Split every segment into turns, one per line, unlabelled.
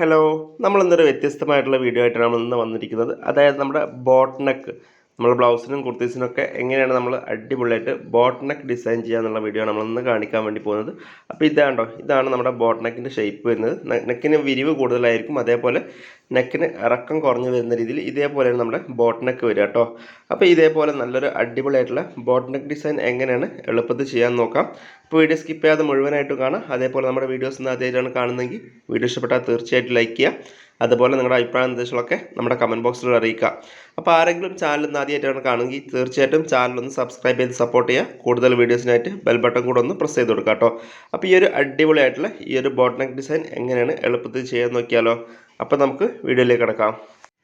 Hello നമ്മൾ ഇന്നൊരു വ്യത്യസ്തമായിട്ടുള്ള വീഡിയോ ആയിട്ടാണ് നമ്മൾ ഇന്ന് വന്നിരിക്കുന്നത്. അതായത് നമ്മുടെ ബോട്ട് നെക്ക് നമ്മൾ ബ്ലൗസിനും കുർത്തീസിനും ഒക്കെ എങ്ങനെയാണ് നമ്മൾ അടിപൊളിയായിട്ട് ബോട്ട് നെക്ക് ഡിസൈൻ ചെയ്യുക എന്നുള്ള വീഡിയോ നമ്മൾ ഇന്ന് കാണിക്കാൻ വേണ്ടി പോകുന്നത്. അപ്പോൾ ഇതാണ്ടോ ഇതാണ് നമ്മുടെ ബോട്ട് നെക്കിന്റെ ഷേപ്പ് വരുന്നത്. നെക്കിന് വിരിവ് കൂടുതലായിരിക്കും. അതേപോലെ നെക്കിന് ഇറക്കം കുറഞ്ഞു വരുന്ന രീതിയിൽ ഇതേപോലെയാണ് നമ്മുടെ ബോട്ട് നെക്ക് വരിക കേട്ടോ. അപ്പോൾ ഇതേപോലെ നല്ലൊരു അടിപൊളിയായിട്ടുള്ള ബോട്ട് നെക്ക് ഡിസൈൻ എങ്ങനെയാണ് എളുപ്പത്തിൽ ചെയ്യാൻ നോക്കാം. അപ്പോൾ വീഡിയോ സ്കിപ്പ് ചെയ്യാതെ മുഴുവനായിട്ട് കാണാം. അതേപോലെ നമ്മുടെ വീഡിയോസ് ഇന്ന് ആദ്യമായിട്ടാണ് കാണുന്നതെങ്കിൽ വീഡിയോ ഇഷ്ടപ്പെട്ടാൽ തീർച്ചയായിട്ടും ലൈക്ക് ചെയ്യുക. അതുപോലെ നിങ്ങളുടെ അഭിപ്രായ നിർദ്ദേശങ്ങളൊക്കെ നമ്മുടെ കമന്റ് ബോക്സിൽ അറിയിക്കുക. അപ്പോൾ ആരെങ്കിലും ചാനൽ ഇന്ന് ആദ്യമായിട്ടാണ് കാണുമെങ്കിൽ തീർച്ചയായിട്ടും ചാനൽ ഒന്ന് സബ്സ്ക്രൈബ് ചെയ്ത് സപ്പോർട്ട് ചെയ്യുക. കൂടുതൽ വീഡിയോസിനായിട്ട് ബെൽ ബട്ടൺ കൂടെ ഒന്ന് പ്രസ് ചെയ്ത് കൊടുക്കുക കേട്ടോ. അപ്പോൾ ഈ ഒരു അടിപൊളിയായിട്ടുള്ള ഈ ഒരു ബോട്ട് നെക്ക് ഡിസൈൻ എങ്ങനെയാണ് എളുപ്പത്തിൽ ചെയ്യാൻ നോക്കിയാലോ? അപ്പോൾ നമുക്ക് വീഡിയോയിലേക്ക് കിടക്കാം.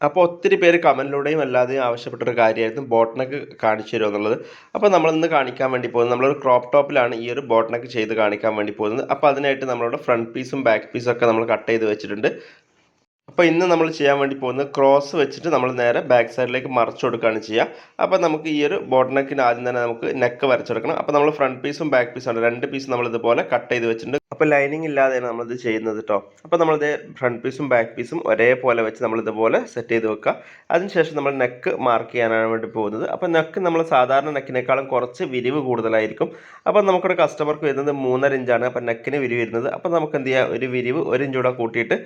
അപ്പോൾ ഒത്തിരി പേര് കമന്റിലൂടെയും അല്ലാതെയും ആവശ്യപ്പെട്ടൊരു കാര്യമായിരുന്നു ബോട്ടനക്ക് കാണിച്ചു തരുമോ എന്നുള്ളത്. അപ്പോൾ നമ്മൾ ഇന്ന് കാണിക്കാൻ വേണ്ടി പോകുന്നത് നമ്മളൊരു ക്രോപ്പ് ടോപ്പിലാണ് ഈ ഒരു ബോട്ടനക്ക് ചെയ്ത് കാണിക്കാൻ വേണ്ടി പോകുന്നത്. അപ്പോൾ അതിനായിട്ട് നമ്മളുടെ ഫ്രണ്ട് പീസും ബാക്ക് പീസും ഒക്കെ നമ്മൾ കട്ട് ചെയ്ത് വെച്ചിട്ടുണ്ട്. അപ്പോൾ ഇന്ന് നമ്മൾ ചെയ്യാൻ വേണ്ടി പോകുന്നത് ക്രോസ് വെച്ചിട്ട് നമ്മൾ നേരെ ബാക്ക് സൈഡിലേക്ക് മറച്ചു കൊടുക്കുകയാണ് ചെയ്യുക. അപ്പോൾ നമുക്ക് ഈ ഒരു ബോട്ട് നെക്കിന് ആദ്യം തന്നെ നമുക്ക് നെക്ക് വരച്ചെടുക്കണം അപ്പോൾ നമ്മൾ ഫ്രണ്ട് പീസും ബാക്ക് പീസും ആണ്. രണ്ട് പീസ് നമ്മൾ ഇതുപോലെ കട്ട് ചെയ്ത് വെച്ചിട്ടുണ്ട്. അപ്പോൾ ലൈനിങ് ഇല്ലാതെയാണ് നമ്മളിത് ചെയ്യുന്നത് കേട്ടോ അപ്പോൾ നമ്മളിത് ഫ്രണ്ട് പീസും ബാക്ക് പീസും ഒരേപോലെ വെച്ച് നമ്മൾ ഇതുപോലെ സെറ്റ് ചെയ്ത് വെക്കുക. അതിനുശേഷം നമ്മൾ നെക്ക് മാർക്ക് ചെയ്യാനാണ് വേണ്ടി പോകുന്നത്. അപ്പോൾ നെക്ക് നമ്മൾ സാധാരണ നെക്കിനേക്കാളും കുറച്ച് വിരിവ് കൂടുതലായിരിക്കും. അപ്പോൾ നമുക്കൊരു കസ്റ്റമർക്ക് വരുന്നത് മൂന്നര ഇഞ്ചാണ് അപ്പോൾ നെക്കിന് വിരിവ് വരുന്നത്. അപ്പോൾ നമുക്ക് എന്ത് ചെയ്യാം? ഒരു വിരിവ് ഒരു ഇഞ്ച് കൂടെ കൂട്ടിയിട്ട്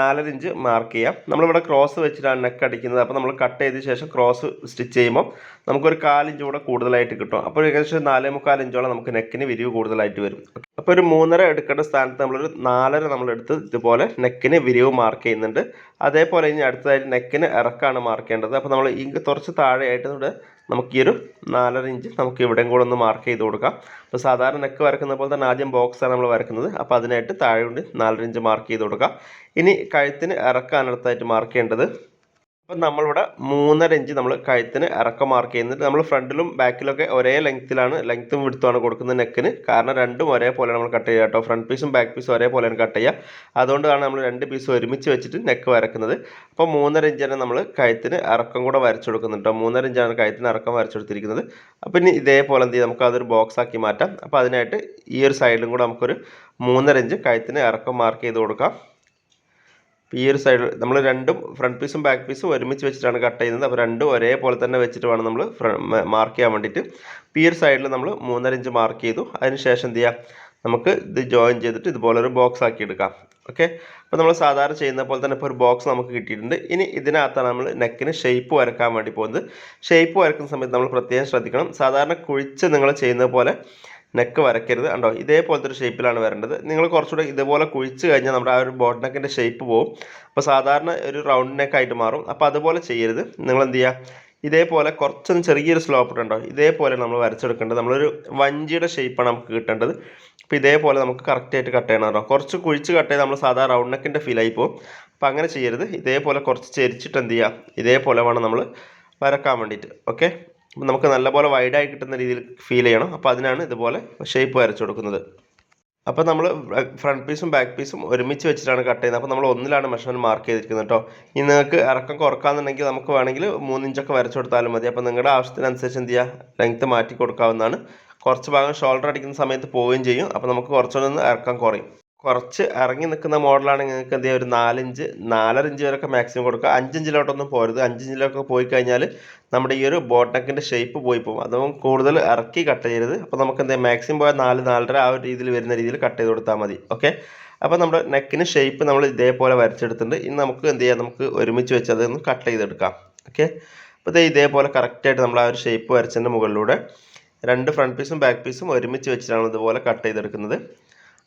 നാലര ഇഞ്ച് മാർക്ക് ചെയ്യാം. നമ്മളിവിടെ ക്രോസ് വെച്ചിട്ടാണ് നെക്ക് അടിക്കുന്നത്. അപ്പോൾ നമ്മൾ കട്ട് ചെയ്ത ശേഷം ക്രോസ് സ്റ്റിച്ച് ചെയ്യുമ്പോൾ നമുക്കൊരു കാലിഞ്ച് കൂടെ കൂടുതലായിട്ട് കിട്ടും. അപ്പോൾ ഏകദേശം നാലേ മുക്കാൽ ഇഞ്ചോളം നമുക്ക് നെക്കിന് വിരിവ് കൂടുതലായിട്ട് വരും. അപ്പോൾ ഒരു മൂന്നര എടുക്കേണ്ട സ്ഥാനത്ത് നമ്മളൊരു നാലര നമ്മളെടുത്ത് ഇതുപോലെ നെക്കിന് വിരിവ് മാർക്ക് ചെയ്യുന്നുണ്ട്. അതേപോലെ ഇനി അടുത്തതായിട്ട് നെക്കിന് ഇറക്കാണ് മാർക്ക് ചെയ്യേണ്ടത്. അപ്പോൾ നമ്മൾ ഇങ്ങ് കുറച്ച് താഴെയായിട്ട് ഇവിടെ നമുക്ക് ഈ ഒരു നാലര ഇഞ്ച് നമുക്ക് ഇവിടെയും കൂടെ ഒന്ന് മാർക്ക് ചെയ്ത് കൊടുക്കാം. അപ്പോൾ സാധാരണ നെക്ക് വരക്കുന്ന പോലെ തന്നെ ആദ്യം ബോക്സാണ് നമ്മൾ വരക്കുന്നത് അപ്പോൾ അതിനായിട്ട് താഴെ കൊണ്ട് നാലര ഇഞ്ച് മാർക്ക് ചെയ്ത് കൊടുക്കാം. ഇനി കഴുത്തിന് ഇറക്കാണ് അടുത്തായിട്ട് മാർക്ക് ചെയ്യേണ്ടത്. അപ്പം നമ്മളിവിടെ മൂന്നര ഇഞ്ച് നമ്മൾ കഴുത്തിന് ഇറക്കം മാർക്ക് ചെയ്യുന്നുണ്ട്. നമ്മൾ ഫ്രണ്ടിലും ബാക്കിലൊക്കെ ഒരേ ലെങ്ത്തിലാണ് ലെങ്ത്തും വിടുത്തുമാണ് കൊടുക്കുന്നത് നെക്കിന് കാരണം രണ്ടും ഒരേപോലെ നമ്മൾ കട്ട് ചെയ്യുക കേട്ടോ. ഫ്രണ്ട് പീസും ബാക്ക് പീസും ഒരേപോലെയാണ് കട്ട് ചെയ്യുക. അതുകൊണ്ടാണ് നമ്മൾ രണ്ട് പീസ് ഒരുമിച്ച് വെച്ചിട്ട് നെക്ക് വരക്കുന്നത്. അപ്പോൾ മൂന്നര ഇഞ്ച് തന്നെ നമ്മൾ കഴുത്തിന് ഇറക്കം കൂടെ വരച്ചു കൊടുക്കുന്നുണ്ട് കേട്ടോ. മൂന്നര ഇഞ്ചാണ് കഴുത്തിന് ഇറക്കം വരച്ചു കൊടുത്തിരിക്കുന്നത്. അപ്പോൾ ഇനി ഇതേപോലെ എന്ത് ചെയ്യും? നമുക്ക് അതൊരു ബോക്സ് ആക്കി മാറ്റാം. അപ്പോൾ അതിനായിട്ട് ഈ ഒരു സൈഡിലും കൂടെ നമുക്കൊരു മൂന്നര ഇഞ്ച് കഴുത്തിന് ഇറക്കം മാർക്ക് ചെയ്ത് കൊടുക്കാം. ഈ ഒരു സൈഡ് നമ്മൾ രണ്ടും ഫ്രണ്ട് പീസും ബാക്ക് പീസും ഒരുമിച്ച് വെച്ചിട്ടാണ് കട്ട് ചെയ്യുന്നത്. അപ്പോൾ രണ്ടും ഒരേപോലെ തന്നെ വെച്ചിട്ട് വേണം നമ്മൾ മാർക്ക് ചെയ്യാൻ വേണ്ടിയിട്ട്. ഈ ഒരു സൈഡിൽ നമ്മൾ മൂന്നര ഇഞ്ച് മാർക്ക് ചെയ്തു. അതിന് ശേഷം എന്ത് ചെയ്യാം? നമുക്ക് ഇത് ജോയിൻ ചെയ്തിട്ട് ഇതുപോലെ ഒരു ബോക്സ് ആക്കി എടുക്കാം. ഓക്കെ അപ്പോൾ നമ്മൾ സാധാരണ ചെയ്യുന്ന പോലെ തന്നെ ഇപ്പോൾ ഒരു ബോക്സ് നമുക്ക് കിട്ടിയിട്ടുണ്ട്. ഇനി ഇതിനകത്താണ് നമ്മൾ നെക്കിന് ഷേപ്പ് വരക്കാൻ വേണ്ടി പോകുന്നത്. ഷേപ്പ് വരക്കുന്ന സമയത്ത് നമ്മൾ പ്രത്യേകം ശ്രദ്ധിക്കണം. സാധാരണ കുഴിച്ച് നിങ്ങൾ ചെയ്യുന്ന പോലെ നെക്ക് വരയ്ക്കരുത്. കണ്ടോ? ഇതേപോലത്തെ ഒരു ഷേപ്പിലാണ് വരേണ്ടത്. നിങ്ങൾ കുറച്ചുകൂടെ ഇതുപോലെ കുഴിച്ച് കഴിഞ്ഞാൽ നമ്മുടെ ആ ഒരു ബോട്ട് നെക്കിന്റെ ഷേപ്പ് പോകും അപ്പോൾ സാധാരണ ഒരു റൗണ്ട് നെക്കായിട്ട് മാറും. അപ്പോൾ അതുപോലെ ചെയ്യരുത്. നിങ്ങൾ എന്ത് ചെയ്യുക ഇതേപോലെ കുറച്ചൊന്ന് ചെറിയൊരു സ്ലോപ്പ് ഉണ്ടോ ഇതേപോലെ നമ്മൾ വരച്ചെടുക്കേണ്ടത്. നമ്മളൊരു വഞ്ചിയുടെ ഷേപ്പാണ് നമുക്ക് കിട്ടേണ്ടത്. അപ്പോൾ ഇതേപോലെ നമുക്ക് കറക്റ്റായിട്ട് കട്ട് ചെയ്യണം കേട്ടോ. കുറച്ച് കുഴിച്ച് കട്ട് ചെയ്ത് നമ്മൾ സാധാ റൗണ്ട് നെക്കിന്റെ ഫീലായി പോകും അപ്പോൾ അങ്ങനെ ചെയ്യരുത്. ഇതേപോലെ കുറച്ച് ചെരിച്ചിട്ട് എന്ത് ചെയ്യുക ഇതേപോലെ വേണം നമ്മൾ വരക്കാൻ വേണ്ടിയിട്ട്. ഓക്കെ അപ്പോൾ നമുക്ക് നല്ലപോലെ വൈഡായി കിട്ടുന്ന രീതിയിൽ ഫീൽ ചെയ്യണം. അപ്പോൾ അതിനാണ് ഇതുപോലെ ഷേപ്പ് വരച്ചു കൊടുക്കുന്നത്. അപ്പോൾ നമ്മൾ ഫ്രണ്ട് പീസും ബാക്ക് പീസും ഒരുമിച്ച് വെച്ചിട്ടാണ് കട്ട് ചെയ്യുന്നത്. അപ്പോൾ നമ്മൾ ഒന്നിലാണ് മെഷർമെന്റ് മാർക്ക് ചെയ്തിരിക്കുന്നത് കേട്ടോ ഇനി നിങ്ങൾക്ക് ഇറക്കം കുറക്കാന്നുണ്ടെങ്കിൽ നമുക്ക് വേണമെങ്കിൽ മൂന്നിഞ്ചൊക്കെ വരച്ചു കൊടുത്താലും മതി. അപ്പോൾ നിങ്ങളുടെ ആവശ്യത്തിനനുസരിച്ച് എന്ത് ചെയ്യുക ലെങ്ത്ത് മാറ്റി കൊടുക്കാവുന്നതാണ്. കുറച്ച് ഭാഗം ഷോൾഡർ അടിക്കുന്ന സമയത്ത് പോവുകയും ചെയ്യും. അപ്പോൾ നമുക്ക് കുറച്ചുകൂടെ ഒന്ന് ഇറക്കം കുറയും. കുറച്ച് ഇറങ്ങി നിൽക്കുന്ന മോഡലാണ് നിങ്ങൾക്ക് എന്ത് ചെയ്യുക ഒരു നാലിഞ്ച് നാലര ഇഞ്ച് വരെയൊക്കെ മാക്സിമം കൊടുക്കുക. അഞ്ചിഞ്ചിലോട്ടൊന്നും പോരുത്. അഞ്ചിഞ്ചിലൊക്കെ പോയി കഴിഞ്ഞാൽ നമ്മുടെ ഈ ഒരു ബോട്ടക്കിന്റെ ഷേപ്പ് പോയി പോകും. അതും കൂടുതൽ ഇറക്കി കട്ട് ചെയ്യരുത്. അപ്പോൾ നമുക്ക് എന്ത് ചെയ്യാം? മാക്സിമം പോയാൽ നാല് നാലര ആ ഒരു രീതിയിൽ വരുന്ന രീതിയിൽ കട്ട് ചെയ്ത് കൊടുത്താൽ മതി. ഓക്കെ അപ്പോൾ നമ്മുടെ നെക്കിന് ഷേപ്പ് നമ്മൾ ഇതേപോലെ വരച്ചെടുത്തിട്ടുണ്ട്. ഇനി നമുക്ക് എന്ത് ചെയ്യാം? നമുക്ക് ഒരുമിച്ച് വെച്ച് അതൊന്ന് കട്ട് ചെയ്തെടുക്കാം. ഓക്കെ അപ്പോൾ ഇത് ഇതേപോലെ കറക്റ്റായിട്ട് നമ്മൾ ആ ഒരു ഷേപ്പ് വരച്ചതിന്റെ മുകളിലൂടെ രണ്ട് ഫ്രണ്ട് പീസും ബാക്ക് പീസും ഒരുമിച്ച് വെച്ചിട്ടാണ് ഇതുപോലെ കട്ട് ചെയ്തെടുക്കുന്നത്.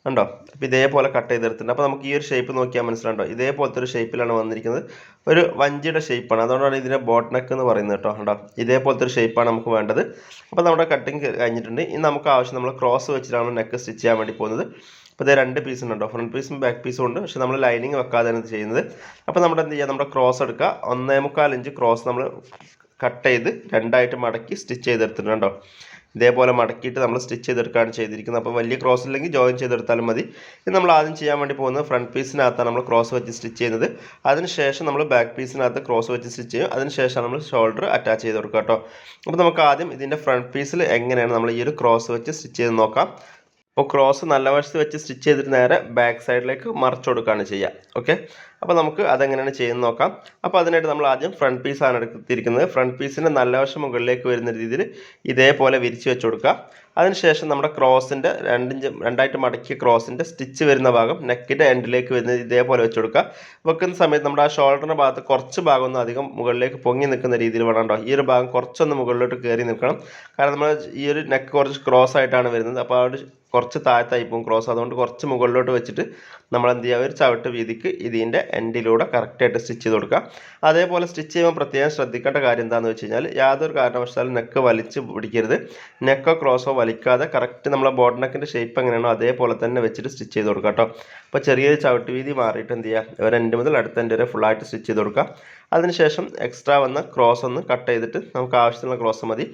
ഉണ്ടോ അപ്പോൾ ഇതേപോലെ കട്ട് ചെയ്തെടുത്തിട്ടുണ്ട് അപ്പോൾ നമുക്ക് ഈ ഒരു ഷേപ്പ് നോക്കിയാൽ മനസ്സിലുണ്ടോ ഇതേപോലത്തെ ഒരു ഷേപ്പിലാണ് വന്നിരിക്കുന്നത്. ഒരു വഞ്ചിയുടെ ഷേപ്പാണ് അതുകൊണ്ടാണ് ഇതിനെ ബോട്ട് നെക്ക് എന്ന് പറയുന്നത് കേട്ടോ. ഉണ്ടോ ഇതേപോലത്തെ ഒരു ഷേപ്പാണ് നമുക്ക് വേണ്ടത്. അപ്പോൾ നമ്മുടെ കട്ടിങ് കഴിഞ്ഞിട്ടുണ്ട്. ഇനി നമുക്ക് ആവശ്യം നമ്മൾ ക്രോസ് വെച്ചിട്ടാണ് നെക്ക് സ്റ്റിച്ച് ചെയ്യാൻ വേണ്ടി പോകുന്നത്. അപ്പോൾ ഇത് രണ്ട് പീസ് ഉണ്ടോ? ഫ്രണ്ട് പീസും ബാക്ക് പീസും ഉണ്ട്. പക്ഷേ നമ്മൾ ലൈനിങ് വെക്കാതെയാണ് ഇത് ചെയ്യുന്നത്. അപ്പോൾ നമ്മൾ എന്ത് ചെയ്യുക നമ്മുടെ ക്രോസ് എടുക്കുക. ഒന്നേ മുക്കാൽ ഇഞ്ച് ക്രോസ് നമ്മൾ കട്ട് ചെയ്ത് രണ്ടായിട്ട് മടക്കി സ്റ്റിച്ച് ചെയ്തെടുത്തിട്ടുണ്ട് കേട്ടോ ഇതേപോലെ മടക്കിയിട്ട് നമ്മൾ സ്റ്റിച്ച് ചെയ്തെടുക്കുകയാണ് ചെയ്തിരിക്കുന്നത്. അപ്പോൾ വലിയ ക്രോസ് ഇല്ലെങ്കിൽ ജോയിൻ ചെയ്തെടുത്താലും മതി. ഇത് നമ്മൾ ആദ്യം ചെയ്യാൻ വേണ്ടി പോകുന്നത് ഫ്രണ്ട് പീസിനകത്താണ് നമ്മൾ ക്രോസ് വെച്ച് സ്റ്റിച്ച് ചെയ്യുന്നത്. അതിനുശേഷം നമ്മൾ ബാക്ക് പീസിനകത്ത് ക്രോസ് വെച്ച് സ്റ്റിച്ച് ചെയ്യും. അതിനുശേഷം നമ്മൾ ഷോൾഡർ അറ്റാച്ച് ചെയ്ത് കൊടുക്കുക കേട്ടോ. അപ്പോൾ നമുക്ക് ആദ്യം ഇതിന്റെ ഫ്രണ്ട് പീസിൽ എങ്ങനെയാണ് നമ്മൾ ഈ ഒരു ക്രോസ് വെച്ച് സ്റ്റിച്ച് ചെയ്ത് നോക്കാം. അപ്പോൾ ക്രോസ് നല്ല വശത്ത് വെച്ച് സ്റ്റിച്ച് ചെയ്തിട്ട് നേരെ ബാക്ക് സൈഡിലേക്ക് മറച്ചു കൊടുക്കുകയാണ് ചെയ്യുക ഓക്കെ അപ്പോൾ നമുക്ക് അതെങ്ങനെയാണ് ചെയ്യുന്നത് നോക്കാം. അപ്പോൾ അതിനായിട്ട് നമ്മൾ ആദ്യം ഫ്രണ്ട് പീസാണ് എടുത്തിരിക്കുന്നത്. ഫ്രണ്ട് പീസിന്റെ നല്ല വശം മുകളിലേക്ക് വരുന്ന രീതിയിൽ ഇതേപോലെ വിരിച്ച് വെച്ച് കൊടുക്കുക. അതിനുശേഷം നമ്മുടെ ക്രോസിന്റെ രണ്ടിഞ്ച് രണ്ടായിട്ട് മടക്കിയ ക്രോസിന്റെ സ്റ്റിച്ച് വരുന്ന ഭാഗം നെക്കിന്റെ എൻഡിലേക്ക് വരുന്നത് ഇതേപോലെ വെച്ച് കൊടുക്കുക. വെക്കുന്ന സമയത്ത് നമ്മുടെ ആ ഷോൾഡറിന്റെ ഭാഗത്ത് കുറച്ച് ഭാഗം ഒന്നും അധികം മുകളിലേക്ക് പൊങ്ങി നിൽക്കുന്ന രീതിയിൽ വേണം കേട്ടോ ഈ ഒരു ഭാഗം കുറച്ചൊന്ന് മുകളിലോട്ട് കയറി നിൽക്കണം. കാരണം നമ്മൾ ഈ ഒരു നെക്ക് കുറച്ച് ക്രോസ് ആയിട്ടാണ് വരുന്നത്. അപ്പോൾ ആ ഒരു കുറച്ച് താഴത്തായി പോകും. ക്രോസ് അതുകൊണ്ട് കുറച്ച് മുകളിലോട്ട് വെച്ചിട്ട് നമ്മൾ എന്ത് ചെയ്യുക ഒരു ചവിട്ട് വീതിക്ക് ഇതിന്റെ എൻഡിലൂടെ കറക്റ്റായിട്ട് സ്റ്റിച്ച് ചെയ്ത് കൊടുക്കുക. അതേപോലെ സ്റ്റിച്ച് ചെയ്യുമ്പോൾ പ്രത്യേകം ശ്രദ്ധിക്കേണ്ട കാര്യം എന്താണെന്ന് വെച്ച് കഴിഞ്ഞാൽ യാതൊരു കാരണവശാലും നെക്ക് വലിച്ച് പിടിക്കരുത്. നെക്കോ ക്രോസോ വലിക്കാതെ കറക്റ്റ് നമ്മളെ ബോട്ട് നെക്കിന്റെ ഷേപ്പ് എങ്ങനെയാണോ അതേപോലെ തന്നെ വെച്ചിട്ട് സ്റ്റിച്ച് ചെയ്ത് കൊടുക്കുക കേട്ടോ. അപ്പോൾ ചെറിയൊരു ചവിട്ട് വീതി മാറിയിട്ട് എന്ത് ചെയ്യുക ഒരു എൻഡ് മുതൽ അടുത്ത എൻഡ് വരെ ഫുള്ളായിട്ട് സ്റ്റിച്ച് ചെയ്ത് കൊടുക്കുക. അതിനുശേഷം എക്സ്ട്രാ വന്ന ക്രോസ് ഒന്ന് കട്ട് ചെയ്തിട്ട് നമുക്ക് ആവശ്യത്തിനുള്ള ക്രോസ് മതി.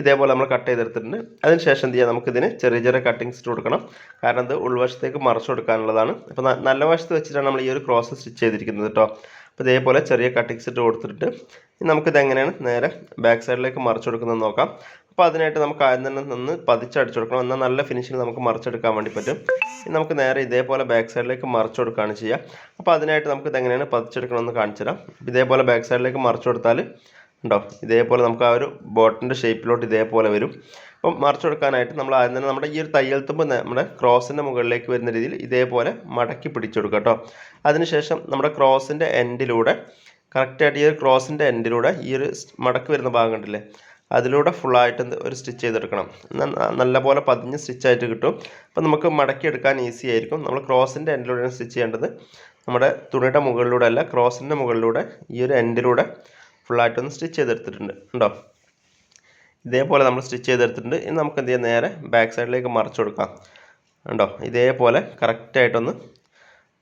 ഇതേപോലെ നമ്മൾ കട്ട് ചെയ്തെടുത്തിട്ടുണ്ട്. അതിനുശേഷം എന്ത് ചെയ്യാം? നമുക്കിതിന് ചെറിയ ചെറിയ കട്ടിങ്സ് ഇട്ട് കൊടുക്കണം. കാരണം ഇത് ഉൾവശത്തേക്ക് മറച്ചു കൊടുക്കാനുള്ളതാണ്. അപ്പോൾ നല്ല വശത്ത് വെച്ചിട്ടാണ് നമ്മൾ ഈ ഒരു ക്രോസ് സ്റ്റിച്ച് ചെയ്തിരിക്കുന്നത് കേട്ടോ അപ്പോൾ ഇതേപോലെ ചെറിയ കട്ടിങ്സ് ഇട്ട് കൊടുത്തിട്ട് നമുക്കിത് എങ്ങനെയാണ് നേരെ ബാക്ക് സൈഡിലേക്ക് മറിച്ച് കൊടുക്കുന്നത് നോക്കാം. അപ്പോൾ അതിനായിട്ട് നമുക്ക് ആദ്യം തന്നെ നിന്ന് പതിച്ചടിച്ചു കൊടുക്കണം. എന്നാൽ നല്ല ഫിനിഷിങ് നമുക്ക് മറിച്ചെടുക്കാൻ വേണ്ടി പറ്റും. നമുക്ക് നേരെ ഇതേപോലെ ബാക്ക് സൈഡിലേക്ക് മറിച്ച് കൊടുക്കുകയാണ് ചെയ്യുക. അപ്പോൾ അതിനായിട്ട് നമുക്ക് ഇതെങ്ങനെയാണ് പതിച്ചെടുക്കണമെന്ന് കാണിച്ചു തരാം. ഇതേപോലെ ബാക്ക് സൈഡിലേക്ക് മറിച്ചു കൊടുത്താൽ ഉണ്ടോ ഇതേപോലെ നമുക്ക് ആ ഒരു ബോട്ടിന്റെ ഷേപ്പിലോട്ട് ഇതേപോലെ വരും. അപ്പം മറച്ചു കൊടുക്കാനായിട്ട് നമ്മൾ ആദ്യം തന്നെ നമ്മുടെ ഈ ഒരു തയ്യൽ തുമ്പ് നമ്മുടെ ക്രോസിന്റെ മുകളിലേക്ക് വരുന്ന രീതിയിൽ ഇതേപോലെ മടക്കി പിടിച്ചെടുക്കുക കേട്ടോ. അതിനുശേഷം നമ്മുടെ ക്രോസിന്റെ എൻഡിലൂടെ കറക്റ്റായിട്ട് ഈ ഒരു ക്രോസിന്റെ എൻഡിലൂടെ ഈ ഒരു മടക്ക് വരുന്ന ഭാഗം കണ്ടില്ലേ അതിലൂടെ ഫുള്ളായിട്ട് ഒരു സ്റ്റിച്ച് ചെയ്തെടുക്കണം. നല്ല നല്ലപോലെ പതിഞ്ഞ് സ്റ്റിച്ചായിട്ട് കിട്ടും. അപ്പം നമുക്ക് മടക്കി എടുക്കാൻ ഈസി ആയിരിക്കും. നമ്മൾ ക്രോസിന്റെ എൻഡിലൂടെ സ്റ്റിച്ച് ചെയ്യേണ്ടത്. നമ്മുടെ തുണിയുടെ മുകളിലൂടെ അല്ല ക്രോസിന്റെ മുകളിലൂടെ ഈ ഒരു എൻഡിലൂടെ ഫുള്ളായിട്ടൊന്ന് സ്റ്റിച്ച് ചെയ്തെടുത്തിട്ടുണ്ട്. ഉണ്ടോ? ഇതേപോലെ നമ്മൾ സ്റ്റിച്ച് ചെയ്തെടുത്തിട്ടുണ്ട്. ഇനി നമുക്ക് എന്ത് ചെയ്യാം? നേരെ ബാക്ക് സൈഡിലേക്ക് മറിച്ച് കൊടുക്കാം. ഉണ്ടോ ഇതേപോലെ കറക്റ്റായിട്ടൊന്ന്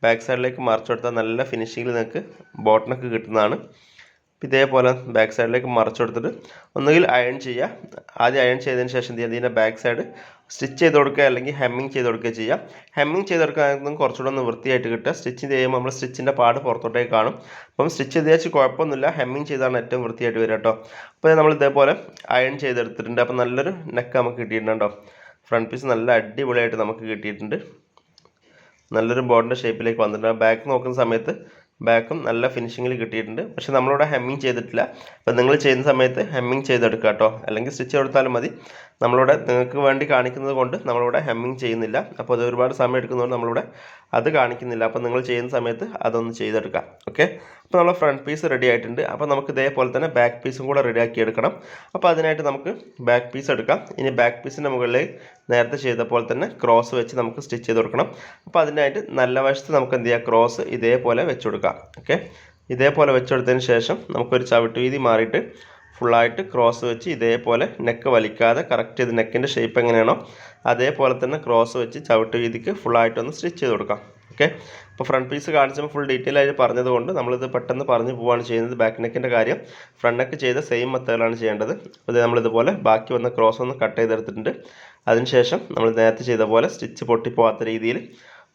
ബാക്ക് സൈഡിലേക്ക് മറിച്ച് കൊടുത്താൽ നല്ല ഫിനിഷിങ്ങിൽ നിങ്ങൾക്ക് ബോട്ടനൊക്കെ കിട്ടുന്നതാണ്. ഇതേപോലെ ബാക്ക് സൈഡിലേക്ക് മറിച്ച് കൊടുത്തിട്ട് ഒന്നുകിൽ അയൺ ചെയ്യുക. ആദ്യം അയൺ ചെയ്തതിന് ശേഷം എന്ത് ചെയ്യുക? ഇതിന്റെ ബാക്ക് സൈഡ് സ്റ്റിച്ച് ചെയ്ത് കൊടുക്കുക അല്ലെങ്കിൽ ഹെമ്മിങ് ചെയ്ത് കൊടുക്കുക ചെയ്യാം ഹെമ്മിങ് ചെയ്ത് കൊടുക്കുകയാണെങ്കിൽ കുറച്ചുകൂടെ ഒന്ന് വൃത്തിയായിട്ട് കിട്ടുക. സ്റ്റിച്ച് ചെയ്യുമ്പോൾ നമ്മൾ സ്റ്റിച്ചിന്റെ പാട് പുറത്തോട്ടേക്ക് കാണും. അപ്പം സ്റ്റിച്ച് ചെയ്ത് വെച്ച് കുഴപ്പമൊന്നുമില്ല. ഹെമ്മിങ് ചെയ്താണ് ഏറ്റവും വൃത്തിയായിട്ട് വരിക കേട്ടോ. അപ്പോൾ നമ്മൾ ഇതേപോലെ അയൺ ചെയ്തെടുത്തിട്ടുണ്ട്. അപ്പോൾ നല്ലൊരു നെക്ക് നമുക്ക് കിട്ടിയിട്ടുണ്ട് കിട്ടിയിട്ടുണ്ടോ ഫ്രണ്ട് പീസ് നല്ല അടിപൊളിയായിട്ട് നമുക്ക് കിട്ടിയിട്ടുണ്ട്. നല്ലൊരു ബോർഡിന്റെ ഷേപ്പിലേക്ക് വന്നിട്ടുണ്ട്. ബാക്ക് നോക്കുന്ന സമയത്ത് ബാക്കും നല്ല ഫിനിഷിങ്ങിൽ കിട്ടിയിട്ടുണ്ട്. പക്ഷെ നമ്മളിവിടെ ഹെമ്മിങ് ചെയ്തിട്ടില്ല. അപ്പോൾ നിങ്ങൾ ചെയ്യുന്ന സമയത്ത് ഹെമ്മിങ് ചെയ്തെടുക്കുക കേട്ടോ. അല്ലെങ്കിൽ സ്റ്റിച്ച് കൊടുത്താലും മതി. നമ്മളിവിടെ നിങ്ങൾക്ക് വേണ്ടി കാണിക്കുന്നത് കൊണ്ട് നമ്മളിവിടെ ഹെമ്മിങ് ചെയ്യുന്നില്ല. അപ്പോൾ അത് ഒരുപാട് സമയം എടുക്കുന്നതുകൊണ്ട് നമ്മളിവിടെ അത് കാണിക്കുന്നില്ല. അപ്പോൾ നിങ്ങൾ ചെയ്യുന്ന സമയത്ത് അതൊന്ന് ചെയ്തെടുക്കാം ഓക്കെ അപ്പോൾ നമ്മൾ ഫ്രണ്ട് പീസ് റെഡി ആയിട്ടുണ്ട്. അപ്പോൾ നമുക്ക് ഇതേപോലെ തന്നെ ബാക്ക് പീസും കൂടെ റെഡിയാക്കി എടുക്കണം. അപ്പോൾ അതിനായിട്ട് നമുക്ക് ബാക്ക് പീസ് എടുക്കാം. ഇനി ബാക്ക് പീസിന്റെ മുകളിൽ നേരത്തെ ചെയ്ത പോലെ തന്നെ ക്രോസ് വെച്ച് നമുക്ക് സ്റ്റിച്ച് ചെയ്ത് കൊടുക്കണം. അപ്പോൾ അതിനായിട്ട് നല്ല വശത്ത് നമുക്ക് എന്ത് ചെയ്യാം? ക്രോസ് ഇതേപോലെ വെച്ച് കൊടുക്കാം. ഓക്കെ ഇതേപോലെ വെച്ചെടുത്തതിന് ശേഷം നമുക്കൊരു ചവിട്ട് വീതി മാറിയിട്ട് ഫുള്ളായിട്ട് ക്രോസ് വെച്ച് ഇതേപോലെ നെക്ക് വലിക്കാതെ കറക്റ്റ് ചെയ്ത് നെക്കിന്റെ ഷേപ്പ് എങ്ങനെയാണോ അതേപോലെ തന്നെ ക്രോസ് വെച്ച് ചവിട്ട് വീതിക്ക് ഫുള്ളായിട്ടൊന്ന് സ്റ്റിച്ച് ചെയ്ത് കൊടുക്കാം. ഓക്കെ അപ്പോൾ ഫ്രണ്ട് പീസ് കാണിച്ചപ്പോൾ ഫുൾ ഡീറ്റെയിൽ ആയിട്ട് പറഞ്ഞതുകൊണ്ട് നമ്മളിത് പെട്ടെന്ന് പറഞ്ഞു പോവുകയാണ് ചെയ്യുന്നത്. ബാക്ക് നെക്കിന്റെ കാര്യം ഫ്രണ്ട് നെക്ക് ചെയ്ത സെയിം മെത്തേഡിലാണ് ചെയ്യേണ്ടത്. അപ്പോൾ നമ്മളിതുപോലെ ബാക്കി വന്ന ക്രോസ് ഒന്ന് കട്ട് ചെയ്തെടുത്തിട്ടുണ്ട്. അതിനുശേഷം നമ്മൾ നേരത്തെ ചെയ്ത പോലെ സ്റ്റിച്ച് പൊട്ടിപ്പോവാത്ത രീതിയിൽ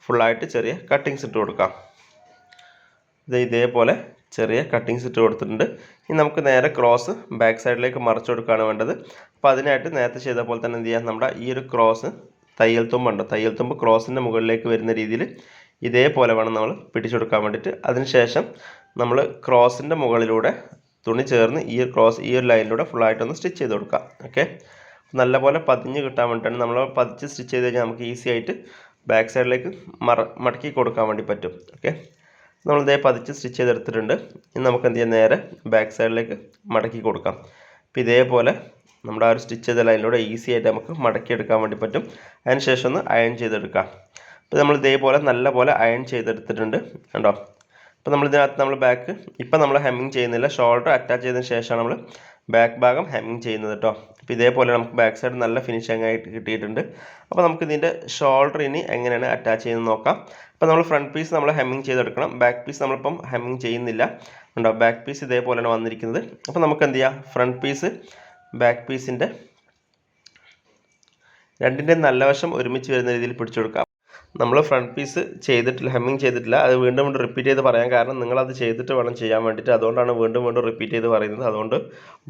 ഫുള്ളായിട്ട് ചെറിയ കട്ടിങ്സ് ഇട്ട് കൊടുക്കാം. ഇത് ഇതേപോലെ ചെറിയ കട്ടിങ്സ് ഇട്ട് കൊടുത്തിട്ടുണ്ട്. ഇനി നമുക്ക് നേരെ ക്രോസ് ബാക്ക് സൈഡിലേക്ക് മറച്ചു കൊടുക്കുകയാണ് വേണ്ടത്. അപ്പോൾ അതിനായിട്ട് നേരത്തെ ചെയ്ത പോലെ തന്നെ എന്ത് ചെയ്യാം? നമ്മുടെ ഈ ഒരു ക്രോസ് തയ്യൽ തുമ്പുണ്ട് തയ്യൽ തുമ്പ് ക്രോസിന്റെ മുകളിലേക്ക് വരുന്ന രീതിയിൽ ഇതേപോലെ വേണം നമ്മൾ പിടിച്ചു കൊടുക്കാൻ വേണ്ടിയിട്ട്. അതിനുശേഷം നമ്മൾ ക്രോസിന്റെ മുകളിലൂടെ തുണി ചേർന്ന് ഈ ക്രോസ് ഈ ഒരു ലൈനിലൂടെ ഫുള്ളായിട്ടൊന്ന് സ്റ്റിച്ച് ചെയ്ത് കൊടുക്കാം. ഓക്കെ നല്ലപോലെ പതിഞ്ഞ് കിട്ടാൻ വേണ്ടിയിട്ടാണ് നമ്മൾ പതിച്ച് സ്റ്റിച്ച് ചെയ്ത് കഴിഞ്ഞാൽ നമുക്ക് ഈസി ആയിട്ട് ബാക്ക് സൈഡിലേക്ക് മറ മടക്കി കൊടുക്കാൻ വേണ്ടി പറ്റും. ഓക്കെ നമ്മളിതേ പതിച്ച് സ്റ്റിച്ച് ചെയ്തെടുത്തിട്ടുണ്ട്. ഇനി നമുക്ക് എന്ത് ചെയ്യാം? നേരെ ബാക്ക് സൈഡിലേക്ക് മടക്കി കൊടുക്കാം. അപ്പോൾ ഇതേപോലെ നമ്മുടെ ആ ഒരു സ്റ്റിച്ച് ചെയ്ത ലൈനിലൂടെ ഈസി ആയിട്ട് നമുക്ക് മടക്കി എടുക്കാൻ വേണ്ടി പറ്റും. അതിന് ശേഷം ഒന്ന് അയൺ ചെയ്തെടുക്കാം. അപ്പോൾ നമ്മൾ ഇതേപോലെ നല്ല പോലെ അയൺ ചെയ്തെടുത്തിട്ടുണ്ട്. കണ്ടോ? അപ്പോൾ നമ്മൾ ഇതിനകത്ത് നമ്മൾ ബാക്ക് ഇപ്പം നമ്മൾ ഹെമ്മിങ് ചെയ്യുന്നില്ല. ഷോൾഡർ അറ്റാച്ച് ചെയ്തതിന് ശേഷമാണ് നമ്മൾ ബാക്ക് ഭാഗം ഹെമ്മിങ് ചെയ്യുന്നത് കേട്ടോ. അപ്പോൾ ഇതേപോലെ നമുക്ക് ബാക്ക് സൈഡ് നല്ല ഫിനിഷിംഗ് ആയിട്ട് കിട്ടിയിട്ടുണ്ട്. അപ്പോൾ നമുക്ക് ഇതിന്റെ ഷോൾഡർ ഇനി എങ്ങനെയാണ് അറ്റാച്ച് ചെയ്യുന്നത് നോക്കാം. അപ്പോൾ നമ്മൾ ഫ്രണ്ട് പീസ് നമ്മൾ ഹെമ്മിങ് ചെയ്തെടുക്കണം. ബാക്ക് പീസ് നമ്മളിപ്പം ഹെമ്മിങ് ചെയ്യുന്നില്ല. ഉണ്ടോ ബാക്ക് പീസ് ഇതേപോലെയാണ് വന്നിരിക്കുന്നത്. അപ്പോൾ നമുക്ക് എന്ത് ചെയ്യാം? ഫ്രണ്ട് പീസ് ബാക്ക് പീസിന്റെ രണ്ടിന്റെ നല്ല വശം ഒരുമിച്ച് വരുന്ന രീതിയിൽ പിടിച്ചെടുക്കാം. നമ്മൾ ഫ്രണ്ട് പീസ് ചെയ്തിട്ടില്ല ഹെമ്മിങ് ചെയ്തിട്ടില്ല. അത് വീണ്ടും വീണ്ടും റിപ്പീറ്റ് ചെയ്ത് പറയാൻ കാരണം നിങ്ങളത് ചെയ്തിട്ട് വേണം ചെയ്യാൻ വേണ്ടിയിട്ട് അതുകൊണ്ടാണ് വീണ്ടും വീണ്ടും റിപ്പീറ്റ് ചെയ്ത് പറയുന്നത്. അതുകൊണ്ട്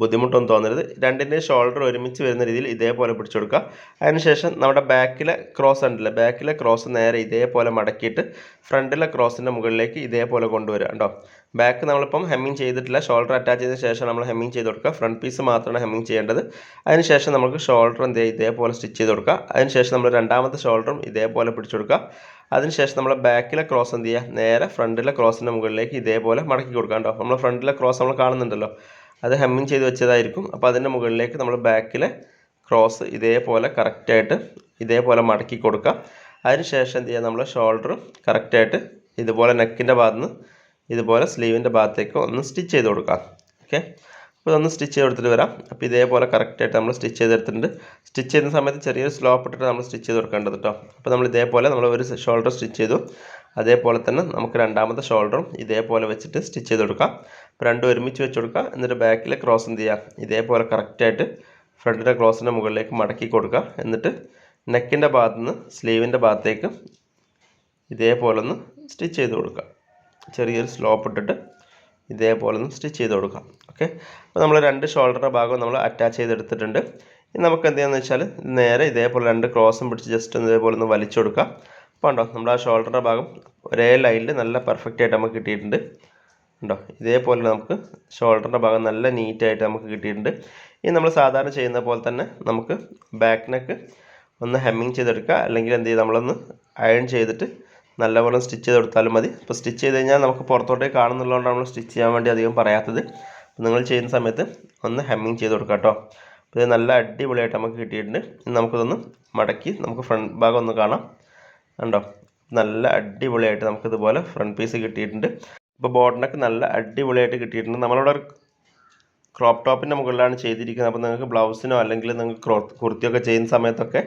ബുദ്ധിമുട്ടൊന്നും തോന്നരുത്. രണ്ടിന്റെ ഷോൾഡർ ഒരുമിച്ച് വരുന്ന രീതിയിൽ ഇതേപോലെ പിടിച്ചു കൊടുക്കുക. അതിനുശേഷം നമ്മുടെ ബാക്കിലെ ക്രോസ് ഉണ്ടല്ലോ? ബാക്കിലെ ക്രോസ് നേരെ ഇതേപോലെ മടക്കിയിട്ട് ഫ്രണ്ടിലെ ക്രോസിന്റെ മുകളിലേക്ക് ഇതേപോലെ കൊണ്ടുവരിക. കേട്ടോ ബാക്ക് നമ്മളിപ്പം ഹെമ്മിങ് ചെയ്തിട്ടില്ല. ഷോൾഡർ അറ്റാച്ച് ചെയ്തതിന് ശേഷം നമ്മൾ ഹെമ്മിങ് ചെയ്ത് കൊടുക്കുക. ഫ്രണ്ട് പീസ് മാത്രമാണ് ഹെമ്മിങ് ചെയ്യേണ്ടത്. അതിനുശേഷം നമുക്ക് ഷോൾഡർ എന്ത് ഇതേപോലെ സ്റ്റിച്ച് ചെയ്ത് കൊടുക്കുക. അതിനുശേഷം നമ്മൾ രണ്ടാമത്തെ ഷോൾഡറും ഇതേപോലെ പിടിച്ചു കൊടുക്കുക. അതിനുശേഷം നമ്മൾ ബാക്കിലെ ക്രോസ് എന്ത് ചെയ്യുക? നേരെ ഫ്രണ്ടിലെ ക്രോസിന്റെ മുകളിലേക്ക് ഇതേപോലെ മടക്കി കൊടുക്കുക കേട്ടോ. നമ്മൾ ഫ്രണ്ടിലെ ക്രോസ് നമ്മൾ കാണുന്നുണ്ടല്ലോ. അത് ഹെമ്മിങ് ചെയ്ത് വെച്ചതായിരിക്കും. അപ്പോൾ അതിന്റെ മുകളിലേക്ക് നമ്മൾ ബാക്കിലെ ക്രോസ് ഇതേപോലെ കറക്റ്റായിട്ട് ഇതേപോലെ മടക്കി കൊടുക്കുക. അതിനുശേഷം എന്ത് ചെയ്യുക? നമ്മൾ ഷോൾഡർ കറക്റ്റായിട്ട് ഇതുപോലെ നെക്കിന്റെ ഭാഗത്ത് നിന്ന് ഇതുപോലെ സ്ലീവിന്റെ ഭാഗത്തേക്ക് ഒന്ന് സ്റ്റിച്ച് ചെയ്ത് കൊടുക്കാം. ഓക്കെ അപ്പോൾ ഇതൊന്ന് സ്റ്റിച്ച് ചെയ്ത് കൊടുത്തിട്ട് വരാം. അപ്പോൾ ഇതേപോലെ കറക്റ്റായിട്ട് നമ്മൾ സ്റ്റിച്ച് ചെയ്തെടുത്തിട്ടുണ്ട് സ്റ്റിച്ച് ചെയ്യുന്ന സമയത്ത് ചെറിയൊരു സ്ലോപ്പ് ഇട്ടിട്ട് നമ്മൾ സ്റ്റിച്ച് ചെയ്ത് കൊടുക്കേണ്ടത് കേട്ടോ അപ്പോൾ നമ്മൾ ഇതേപോലെ നമ്മൾ ഒരു ഷോൾഡർ സ്റ്റിച്ച് ചെയ്തു. അതേപോലെ തന്നെ നമുക്ക് രണ്ടാമത്തെ ഷോൾഡറും ഇതേപോലെ വെച്ചിട്ട് സ്റ്റിച്ച് ചെയ്ത് കൊടുക്കാം. അപ്പോൾ രണ്ടും ഒരുമിച്ച് വെച്ച് കൊടുക്കുക. എന്നിട്ട് ബാക്കിൽ ക്രോസ് എന്ത് ചെയ്യുക? ഇതേപോലെ കറക്റ്റായിട്ട് ഫ്രണ്ടിന്റെ ക്രോസിന്റെ മുകളിലേക്ക് മടക്കി കൊടുക്കുക. എന്നിട്ട് നെക്കിന്റെ ഭാഗത്തുനിന്ന് സ്ലീവിന്റെ ഭാഗത്തേക്ക് ഇതേപോലെ ഒന്ന് സ്റ്റിച്ച് ചെയ്ത് കൊടുക്കുക. ചെറിയൊരു സ്ലോപ്പ് ഇട്ടിട്ട് ഇതേപോലെ ഒന്ന് സ്റ്റിച്ച് ചെയ്ത് കൊടുക്കാം. ഓക്കെ അപ്പോൾ നമ്മൾ രണ്ട് ഷോൾഡറിന്റെ ഭാഗം നമ്മൾ അറ്റാച്ച് ചെയ്തെടുത്തിട്ടുണ്ട്. ഇനി നമുക്ക് എന്ത് ചെയ്യാന്ന് വെച്ചാൽ നേരെ ഇതേപോലെ രണ്ട് ക്രോസും പിടിച്ച് ജസ്റ്റ് ഒന്ന് ഇതേപോലെ ഒന്ന് വലിച്ചു കൊടുക്കാം. അപ്പോൾ ഉണ്ടോ നമ്മൾ ആ ഷോൾഡറിന്റെ ഭാഗം ഒരേ ലൈനിൽ നല്ല പെർഫെക്റ്റ് ആയിട്ട് നമുക്ക് കിട്ടിയിട്ടുണ്ട്. ഉണ്ടോ ഇതേപോലെ നമുക്ക് ഷോൾഡറിന്റെ ഭാഗം നല്ല നീറ്റായിട്ട് നമുക്ക് കിട്ടിയിട്ടുണ്ട്. ഇനി നമ്മൾ സാധാരണ ചെയ്യുന്ന പോലെ തന്നെ നമുക്ക് ബാക്ക് നെക്ക് ഒന്ന് ഹെമ്മിങ് ചെയ്തെടുക്കുക. അല്ലെങ്കിൽ എന്ത് ചെയ്യുക നമ്മളൊന്ന് അയൺ ചെയ്തിട്ട് നല്ലപോലെ സ്റ്റിച്ച് ചെയ്ത് കൊടുത്താലും മതി. അപ്പോൾ സ്റ്റിച്ച് ചെയ്ത് കഴിഞ്ഞാൽ നമുക്ക് പുറത്തോട്ടേക്ക് കാണുന്നുള്ളതുകൊണ്ടാണ് നമ്മൾ സ്റ്റിച്ച് ചെയ്യാൻ വേണ്ടി അധികം പറയാത്തത്. നിങ്ങൾ ചെയ്യുന്ന സമയത്ത് ഒന്ന് ഹെമ്മിങ് ചെയ്ത് കൊടുക്കുക കേട്ടോ. ഇത് നല്ല അടിപൊളിയായിട്ട് നമുക്ക് കിട്ടിയിട്ടുണ്ട്. ഇനി നമുക്കിതൊന്ന് മടക്കി നമുക്ക് ഫ്രണ്ട് ഭാഗം ഒന്ന് കാണാം. കണ്ടോ? നല്ല അടിപൊളിയായിട്ട് നമുക്കിതുപോലെ ഫ്രണ്ട് പീസ് കിട്ടിയിട്ടുണ്ട്. ഇപ്പോൾ ബോട്ടിനൊക്കെ നല്ല അടിപൊളിയായിട്ട് കിട്ടിയിട്ടുണ്ട്. നമ്മളിവിടെ ഒരു ക്രോപ്പ് ടോപ്പിന്റെ മുകളിലാണ് ചെയ്തിരിക്കുന്നത്. അപ്പോൾ നിങ്ങൾക്ക് ബ്ലൗസിനോ അല്ലെങ്കിൽ നിങ്ങൾക്ക് കുർത്തിയൊക്കെ ചെയ്യുന്ന സമയത്തൊക്കെ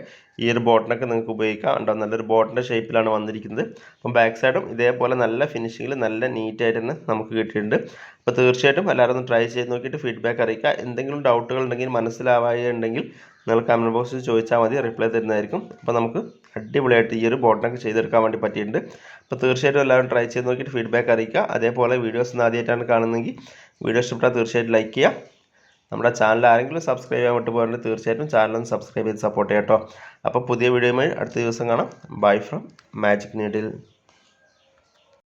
ഈ ഒരു ബോട്ടനൊക്കെ നിങ്ങൾക്ക് ഉപയോഗിക്കാം. ഉണ്ടോ നല്ലൊരു ബോട്ടിന്റെ ഷേപ്പിലാണ് വന്നിരിക്കുന്നത്. അപ്പം ബാക്ക് സൈഡും ഇതേപോലെ നല്ല ഫിനിഷിങ്ങിൽ നല്ല നീറ്റായിട്ട് തന്നെ നമുക്ക് കിട്ടിയിട്ടുണ്ട്. അപ്പോൾ തീർച്ചയായിട്ടും എല്ലാവരും ഒന്ന് ട്രൈ ചെയ്ത് നോക്കിയിട്ട് ഫീഡ്ബാക്ക് അറിയിക്കുക. എന്തെങ്കിലും ഡൗട്ടുകൾ ഉണ്ടെങ്കിൽ മനസ്സിലാവായ ഉണ്ടെങ്കിൽ നിങ്ങൾ കമന്റ് ബോക്സിൽ ചോദിച്ചാൽ മതി. റിപ്ലൈ തരുന്നതായിരിക്കും. അപ്പോൾ നമുക്ക് അടിപൊളിയായിട്ട് ഈ ഒരു ബോട്ടനൊക്കെ ചെയ്തെടുക്കാൻ വേണ്ടി പറ്റിയിട്ടുണ്ട്. അപ്പോൾ തീർച്ചയായിട്ടും എല്ലാവരും ട്രൈ ചെയ്ത് നോക്കിയിട്ട് ഫീഡ്ബാക്ക് അറിയിക്കുക. അതേപോലെ വീഡിയോസ് ഒന്ന് ആദ്യമായിട്ടാണ് കാണുന്നതെങ്കിൽ വീഡിയോ ഇഷ്ടപ്പെട്ടാൽ തീർച്ചയായിട്ടും ലൈക്ക് ചെയ്യുക. നമ്മുടെ ചാനൽ ആരെങ്കിലും സബ്സ്ക്രൈബ് ചെയ്യാൻ വിട്ടു പോകാറുണ്ട് തീർച്ചയായിട്ടും ചാനലൊന്ന് സബ്സ്ക്രൈബ് ചെയ്ത് സപ്പോർട്ട് ചെയ്യാം കേട്ടോ. അപ്പോൾ പുതിയ വീഡിയോയുമായി അടുത്ത ദിവസം കാണാം. Bye from magic needle